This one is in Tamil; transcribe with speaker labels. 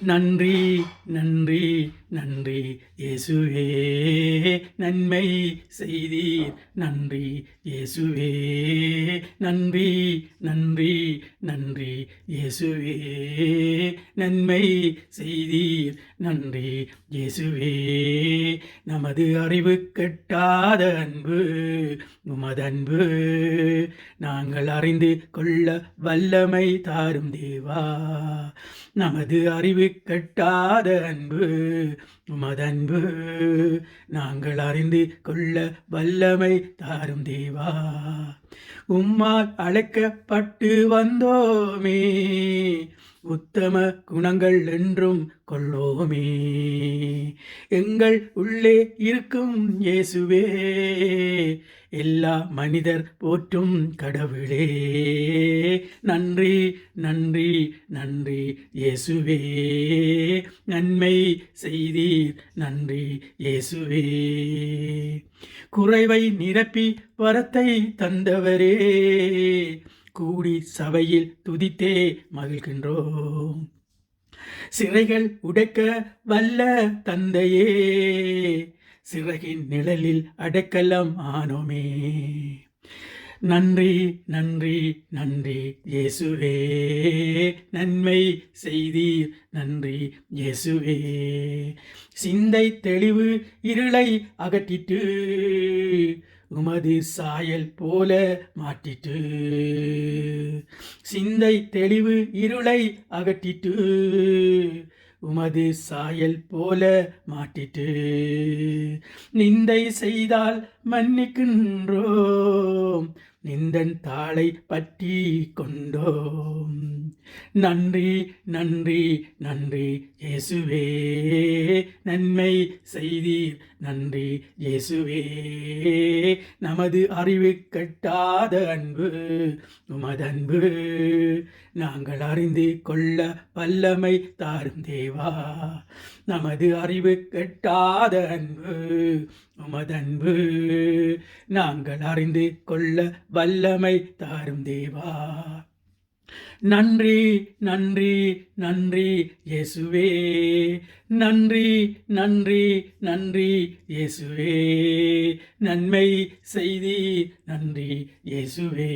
Speaker 1: நன்றி நன்றி நன்றி. இயேசுவே நன்மை செய்தீர். நன்றி இயேசுவே. நன்றி நன்றி நன்றி. இயேசுவே நன்மை செய்தீர். நன்றி இயேசுவே. நமது அறிவு கெட்டாத அன்பு உமதன்பு நாங்கள் அறிந்து கொள்ள வல்லமை தாரும் தேவா. நமது அறிவு கெட்டாத அன்பு உமதன்பு. நாங்கள் அறிந்து கொள்ள வல்லமை தாரும் தேவா. உம்மால் அழைக்கப்பட்டு வந்தோமே. உத்தம குணங்கள் என்றும் கொள்வோமே. எங்கள் உள்ளே இருக்கும் இயேசுவே எல்லா மனிதர் போற்றும் கடவுளே. நன்றி நன்றி நன்றி இயேசுவே. நன்மை செய்தீர் நன்றி இயேசுவே. குறைவை நிரப்பி வரத்தை தந்தவரே. கூடி சபையில் துதித்தே மகிழ்கின்றோம். சிறைகள் உடைக்க வல்ல தந்தையே சிறகின் நிழலில் அடைக்கலம் ஆனோமே. நன்றி நன்றி நன்றி இயேசுவே நன்மை செய்தீர் நன்றி இயேசுவே. சிந்தை தெளிவு இருளை அகற்றிட்டு உமது சாயல் போல மாட்டிட்டு சிந்தை தெளிவு இருளை அகற்றிட்டு உமது சாயல் போல மாட்டிட்டு நிந்தை செய்தால் மன்னிக்கின்றோம் நிந்தன் தாளை பற்றி கொண்டோம். நன்றி நன்றி நன்றி இயேசுவே. நன்மை செய்தீர். நன்றி இயேசுவே. நமது அறிவு கட்டாத அன்பு உமதன்பு நாங்கள் அறிந்து கொள்ள வல்லமை தாரும் தேவா. நமது அறிவு கெட்டாத அன்பு உமதன்பு நாங்கள் அறிந்து கொள்ள வல்லமை தாரும் தேவா. நன்றி நன்றி நன்றி இயேசுவே. நன்றி நன்றி நன்றி இயேசுவே. நன்மை செய்தி நன்றி இயேசுவே.